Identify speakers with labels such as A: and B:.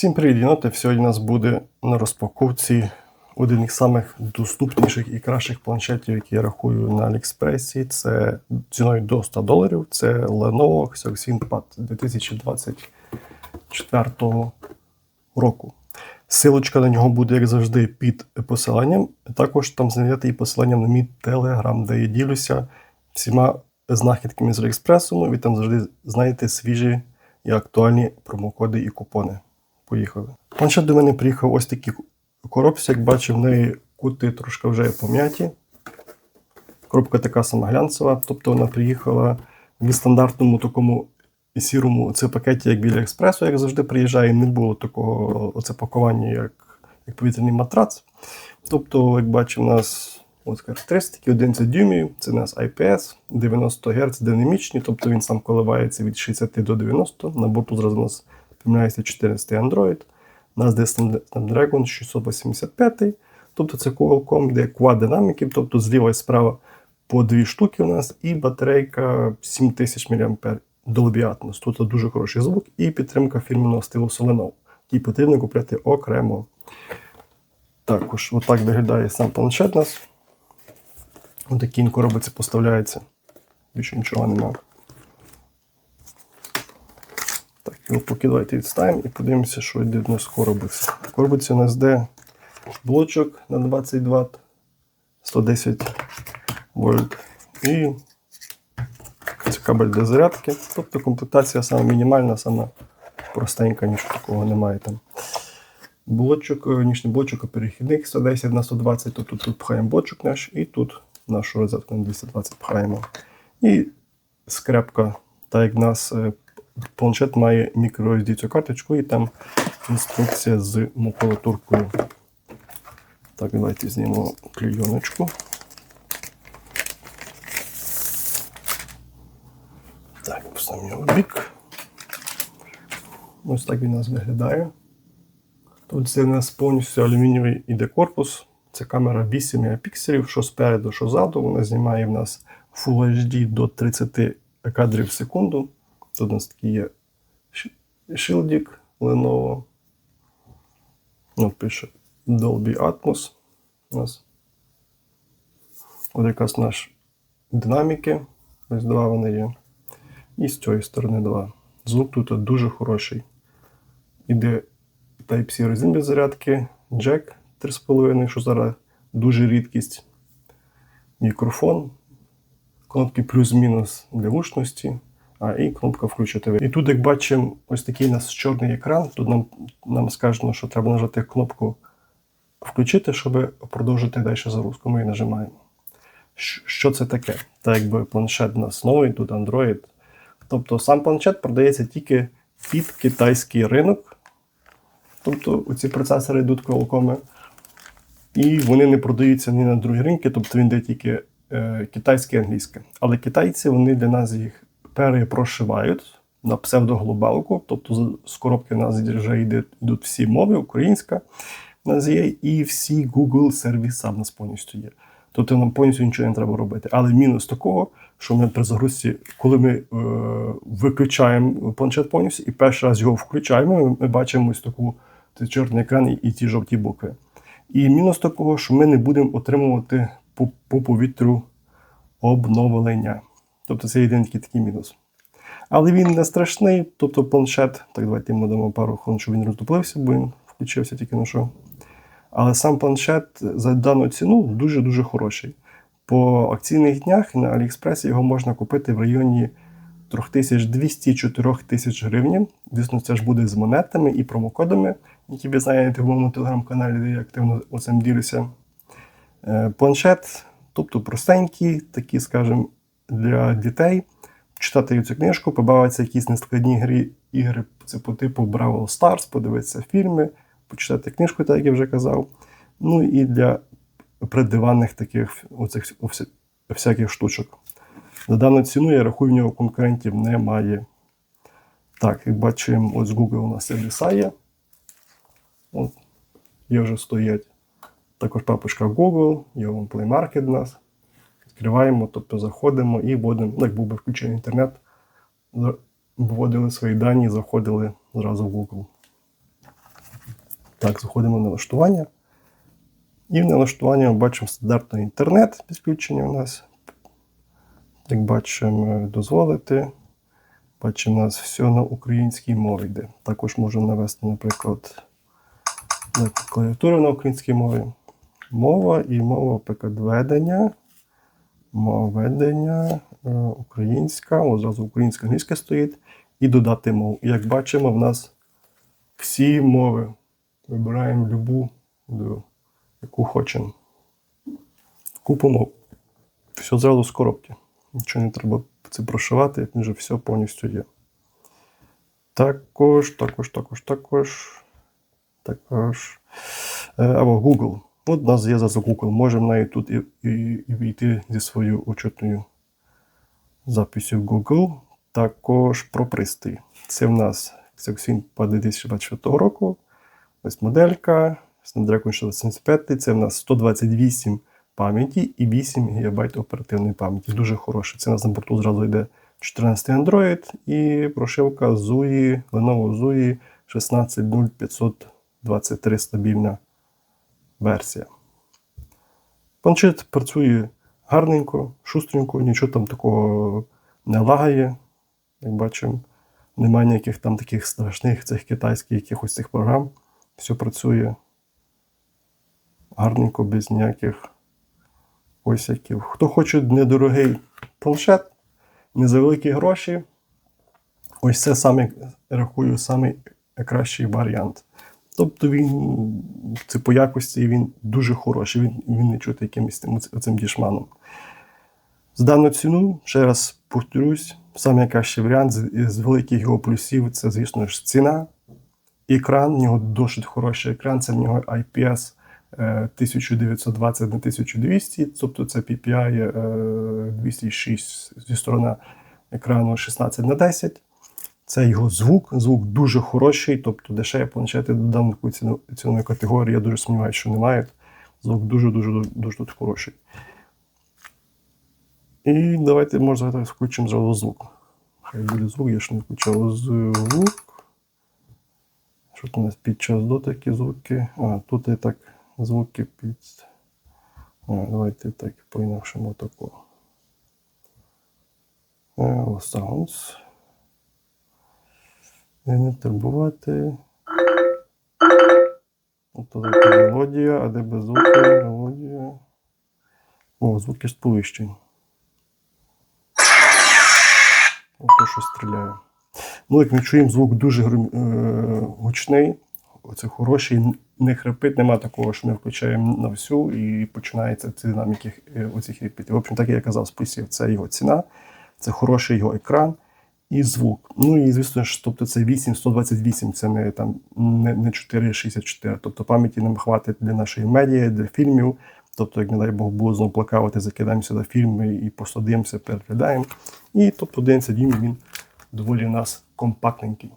A: Всім привіт! Сьогодні у нас буде на розпаковці один із самих доступніших і кращих планшетів, які я рахую на Аліекспресі. Це ціною до 100 доларів. Це Lenovo Pad 2024 року. Силочка на нього буде, як завжди, під посиланням. Також там знайдете і посилання на мій телеграм, де я ділюся всіма знахідками з Аліекспресу. Ви там завжди знайдете свіжі і актуальні промокоди і купони. Поїхали. Планшет до мене приїхав ось такі коробці, як бачив, в неї кути трошки вже пом'яті. Коробка така сама глянцева, тобто вона приїхала в стандартному такому сірому це пакеті, як біля експресу, як завжди приїжджає, не було такого оце пакування, як, як повітряний матрац. Тобто, як бачимо, у нас От характеристики 11 дюймів, це у нас IPS, 90 Гц динамічні, тобто він сам коливається від 60 до 90. На борту зразу у нас поміняється 14 Android. У нас де Snapdragon 685, тобто це Qualcomm, де Quad динаміків, тобто зліва і справа по дві штуки у нас, і батарейка 7000 мА Dolby Atmos. Тут дуже хороший звук і підтримка фірменного стилу Lenovo, який потрібно купляти окремо. Також отак виглядає сам планшет у нас. Отакий він коробиці поставляється. Більше нічого немає. Так, поки давайте відставимо і подивимося, що йде в нас. В коробиці у нас йде блочок на 20 Вт, 110 вольт і це кабель для зарядки. Тобто комплектація саме мінімальна, саме простенька, ніж такого немає там. Блочок, нічний блочок перехідник 110 на 120, тобто тут пхаємо блочок наш і тут нашу розетку на 220 пхаємо. І скрепка, так як в нас е, планшет має мікророздільцю карточку і там інструкція з макулатуркою. Так, давайте знімемо клейоночку. Так, поставимо його бік. Ось так він у нас виглядає. Тут це у нас повністю алюмінієвий іде корпус. Це камера 8 мегапікселів, що спереду, що ззаду. Вона знімає в нас Full HD до 30 кадрів в секунду. Тут у нас такий є шилдік Lenovo. От пише Dolby Atmos. У нас. От якраз наш динаміки. Ось два вони є. І з цієї сторони два. Звук тут дуже хороший. Іде Type-C резин без зарядки, джек 3,5, що зараз дуже рідкість. Мікрофон, кнопки плюс-мінус для гучності, і кнопка включити. І тут, як бачимо, ось такий у нас чорний екран. Тут нам нам сказано, що треба нажати кнопку включити, щоб продовжити далі загрузку. Ми її нажимаємо. Що це таке? Так якби планшет у нас тут Android. Тобто сам планшет продається тільки під китайський ринок. Тобто ці процесори йдуть Qualcomm, і вони не продаються ні на другі ринки, тобто він йде тільки е, китайське і англійське. Але китайці вони для нас їх перепрошивають на псевдоглобалку, тобто з коробки в нас вже йде, йдуть всі мови, українська в нас є, і всі Google сервіси в нас повністю є. Тобто нам повністю нічого не треба робити. Але мінус такого, що ми при загрузці, коли ми е, виключаємо планшет повністю і перший раз його включаємо, ми бачимо ось таку чорний екран і ті жовті букви. І мінус такого, що ми не будемо отримувати по, по повітрю обновлення. Тобто це єдиний такий мінус. Але він не страшний, тобто планшет. Так, давайте йому дамо пару хвилин, щоб він роздуплився, бо він включився тільки на що. Але сам планшет за дану ціну дуже-дуже хороший. По акційних днях на Аліекспресі його можна купити в районі 3200-4000 гривень. Звісно, це ж буде з монетами і промокодами, які ви знаєте в моєму телеграм-каналі, де я активно оцим ділюся. Е, планшет, тобто простенький, такий, скажімо, для дітей. Читати цю книжку, побавитися якісь нескладні гри, ігри по типу Бравл Stars, подивитися фільми, почитати книжку, так як я вже казав. Ну і для придиванних таких оцих всяких штучок. За дану ціну я рахую, в нього конкурентів немає. Так, як бачимо, ось Google у нас є. От, Є вже стоять. Також папочка Google, є Play Market у нас. Відкриваємо, тобто заходимо і вводимо, ну, як був би включений інтернет, вводили свої дані, заходили зразу в Google. Так, заходимо в налаштування. І в налаштуванні ми бачимо стандартний інтернет підключення у нас. Як бачимо, дозволити. Бачимо, у нас все на українській мові йде. Також можемо навести, наприклад, клавіатуру на українській мові. Мова і мова, наприклад, ведення. Мова ведення е, українська, одразу українська англійська стоїть. І додати мову. Як бачимо, в нас всі мови. Вибираємо любу, яку хочемо. Купу мов. Все зразу з коробки. Нічого не треба це прошивати, як вже все повністю є. Також, також, також, також. Також. Е, або Google. От нас є зараз Google. Можемо навіть тут і, і, і війти зі своєю учетною записю в Google. Також про. Це в нас Xiaoxin по 2024 року. Ось моделька. Snapdragon 675. Це в нас 128 пам'яті і 8 ГБ оперативної пам'яті. Дуже хороше. Це у нас на борту зразу йде 14 Android і прошивка ZUI, Lenovo ZUI 1600523 стабільна версія. Планшет працює гарненько, шустренько, нічого там такого не лагає. Як бачимо, немає ніяких там таких страшних цих китайських якихось цих програм. Все працює гарненько, без ніяких осяків. Хто хоче недорогий планшет, не за великі гроші, ось це саме, рахую, самий варіант. Тобто він це по якості він дуже хороший, він, він не чути якимось цим, дішманом. З дану ціну, ще раз повторюсь, найкращий варіант з, з великих його плюсів це, звісно ж, ціна. Екран, в нього досить хороший екран, це в нього IPS е, 1920 на 1200, тобто це PPI е, 206 зі сторони екрану 16 на 10. Це його звук. Звук дуже хороший, тобто дешеві планшети до даної ціну, цінової категорії, я дуже сумніваюся, що немає. Звук дуже-дуже дуже тут хороший. І давайте, може, зараз включимо зразу звук. Хай буде звук, я ж не включав звук. Що тут у нас під час дотики звуки? А, тут і так звуки під. А, давайте так по-інакшому такого. Е, Sounds. І не турбувати. Тут мелодія, а де без звуку мелодія. О, звуки сповіщень. Ото що стріляє. Ну, як ми чуємо, звук дуже е, гучний. Оце хороший, не хрипить, нема такого, що ми включаємо на всю і починається ці динаміки е, оцих репітів. В общем, так як я казав з плюсів, це його ціна, це хороший його екран і звук. Ну і звісно ж, тобто це 8-128, це не там не, не 4,64. Тобто пам'яті нам хватить для нашої медіа, для фільмів. Тобто, як не дай Бог було знову плакати, закидаємося до фільми і посадимося, переглядаємо. І тобто 11 дюймів він доволі у нас компактненький.